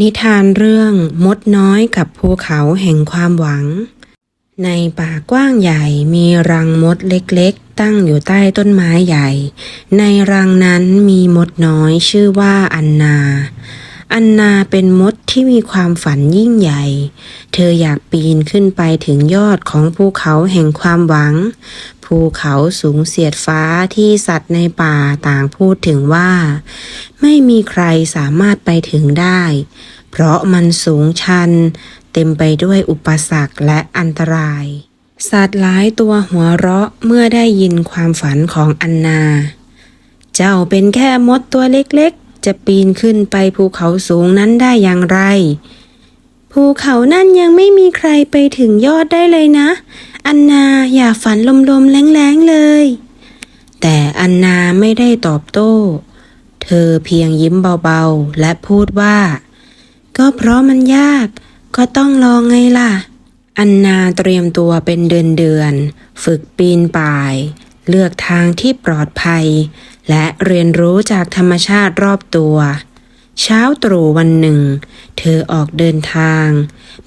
นิทานเรื่องมดน้อยกับภูเขาแห่งความหวัง ในป่ากว้างใหญ่มีรังมดเล็กๆ ตั้งอยู่ใต้ต้นไม้ใหญ่ ในรังนั้นมีมดน้อยชื่อว่าอันนา อันนาเป็นมดที่มีความฝันยิ่งใหญ่ เธออยากปีนขึ้นไปถึงยอดของภูเขาแห่งความหวัง ภูเขาสูงเสียดฟ้าที่สัตว์ในป่าต่างพูดถึงว่า ไม่มีใครสามารถไปถึงได้ เพราะมันสูงชัน เต็มไปด้วยอุปสรรคและอันตราย สัตว์หลายตัวหัวเราะเมื่อได้ยินความฝันของอันนา เจ้าเป็นแค่มดตัวเล็กๆ จะปีนขึ้นไปภูเขาสูงนั้นได้อย่างไร ภูเขานั่นยังไม่มีใครไปถึงยอดได้เลยนะ อันนาอย่าฝันลมๆแรงๆเลย แต่อันนาไม่ได้ตอบโต้ เธอเพียงยิ้มเบาๆ และพูดว่า ก็เพราะมันยาก ก็ต้องลองไงล่ะ อันนาเตรียมตัวเป็นเดือนๆ ฝึกปีนป่าย เลือกทางที่ปลอดภัย และเรียนรู้จากธรรมชาติรอบตัว เช้าตรู่วันหนึ่ง เธอออกเดินทาง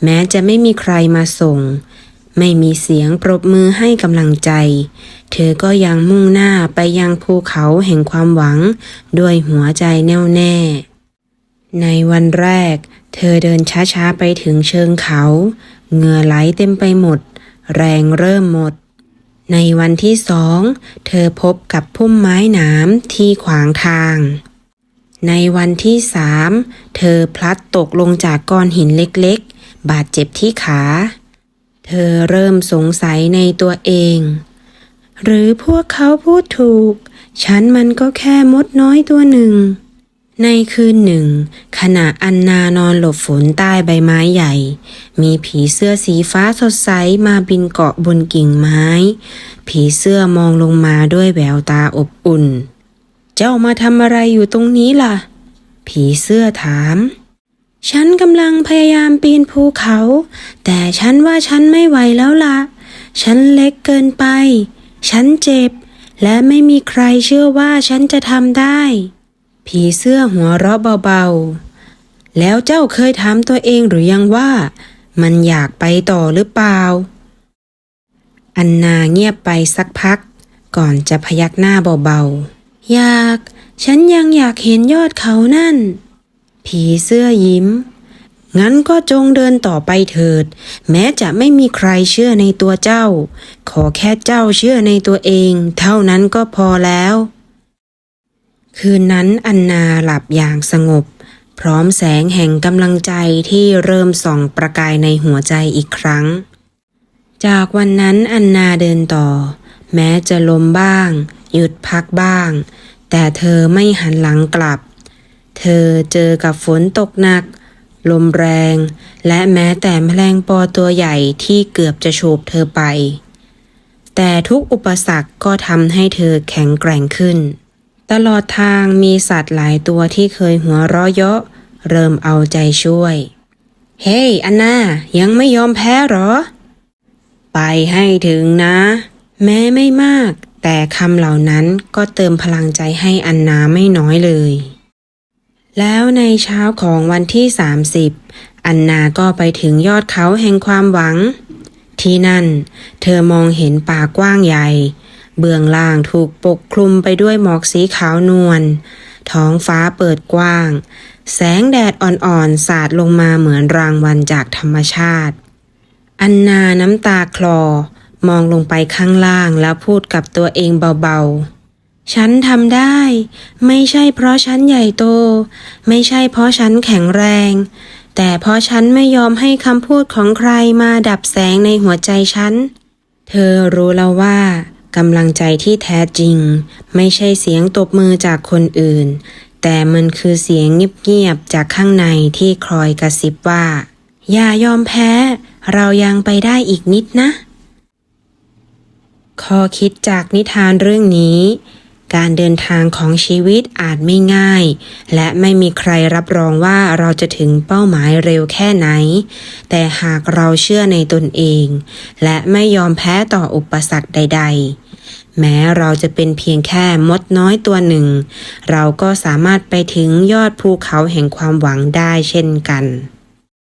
แม้จะไม่มีใครมาส่ง ไม่มีเสียงปรบมือให้กำลังใจ เธอก็ยังมุ่งหน้าไปยังภูเขาแห่งความหวัง ด้วยหัวใจแน่วแน่ ในวันแรก เธอเดินช้าๆไปถึงเชิงเขา เหงื่อไหลเต็มไปหมด แรงเริ่มหมดในวันที่สอง เธอพบกับพุ่มไม้หนามที่ขวางทาง ในวันที่สามเธอพลัดตกลงจากก้อนหินเล็กๆ บาดเจ็บที่ขา เธอเริ่มสงสัยในตัวเอง หรือพวกเขาพูดถูก ฉันมันก็แค่มดน้อยตัวหนึ่ง ในคืนหนึ่ง ขณะอันนานอนหลบฝนใต้ใบไม้ใหญ่ มีผีเสื้อสีฟ้าสดใสมาบินเกาะบนกิ่งไม้ ผีเสื้อมองลงมาด้วยแววตาอบอุ่น เจ้ามาทำอะไรอยู่ตรงนี้ล่ะ ผีเสื้อถาม ฉันกำลังพยายามปีนภูเขา แต่ฉันว่าฉันไม่ไหวแล้วล่ะ ฉันเล็กเกินไป ฉันเจ็บ และไม่มีใครเชื่อว่าฉันจะทำได้ ผีเสื้อหัวเราะเบาๆ แล้วเจ้าเคยถามตัวเองหรือยังว่า มันอยากไปต่อหรือเปล่า อันนาเงียบไปสักพัก ก่อนจะพยักหน้าเบาๆ อยาก ฉันยังอยากเห็นยอดเขานั่น ผีเสื้อยิ้ม งั้นก็จงเดินต่อไปเถิด แม้จะไม่มีใครเชื่อในตัวเจ้า ขอแค่เจ้าเชื่อในตัวเอง เท่านั้นก็พอแล้ว คืนนั้นอันนาหลับอย่างสงบ พร้อมแสงแห่งกำลังใจที่เริ่มส่องประกายในหัวใจอีกครั้ง จากวันนั้นอันนาเดินต่อ แม้จะล้มบ้าง หยุดพักบ้าง แต่เธอไม่หันหลังกลับ เธอเจอกับฝนตกหนัก ลมแรง และแม้แต่แมลงปอตัวใหญ่ที่เกือบจะโฉบเธอไป แต่ทุกอุปสรรคก็ทำให้เธอแข็งแกร่งขึ้น ตลอดทางมีสัตว์หลายตัวที่เคยหัวเราะเยาะเริ่มเอาใจช่วย เฮ้ยอันนายังไม่ยอมแพ้หรอ ไปให้ถึงนะ แม้ไม่มาก แต่คำเหล่านั้นก็เติมพลังใจให้อันนาไม่น้อยเลย แล้วในเช้าของวันที่ 30 อันนาก็ไปถึงยอดเขาแห่งความหวัง ที่นั่น เธอมองเห็นป่ากว้างใหญ่ เบื้องล่างถูกปกคลุมไปด้วยหมอกสีขาวนวลท้องฟ้าเปิดกว้าง แสงแดดอ่อนๆ สาดลงมาเหมือนรางวัลจากธรรมชาติ อันนาน้ำตาคลอ มองลงไปข้างล่างแล้วพูดกับตัวเองเบาๆ ฉันทำได้ ไม่ใช่เพราะฉันใหญ่โต ไม่ใช่เพราะฉันแข็งแรง แต่เพราะฉันไม่ยอมให้คำพูดของใครมาดับแสงในหัวใจฉัน เธอรู้แล้วว่ากำลังใจที่แท้จริง ไม่ใช่เสียงตบมือจากคนอื่น แต่มันคือเสียงเงียบๆจากข้างในที่คอยกระซิบว่า อย่ายอมแพ้ เรายังไปได้อีกนิดนะ ข้อคิดจากนิทานเรื่องนี้ การเดินทางของชีวิตอาจไม่ง่าย และไม่มีใครรับรองว่าเราจะถึงเป้าหมายเร็วแค่ไหน แต่หากเราเชื่อในตนเอง และไม่ยอมแพ้ต่ออุปสรรคใด ๆ แม้เราจะเป็นเพียงแค่มดน้อยตัวหนึ่ง เราก็สามารถไปถึงยอดภูเขาแห่งความหวังได้เช่นกัน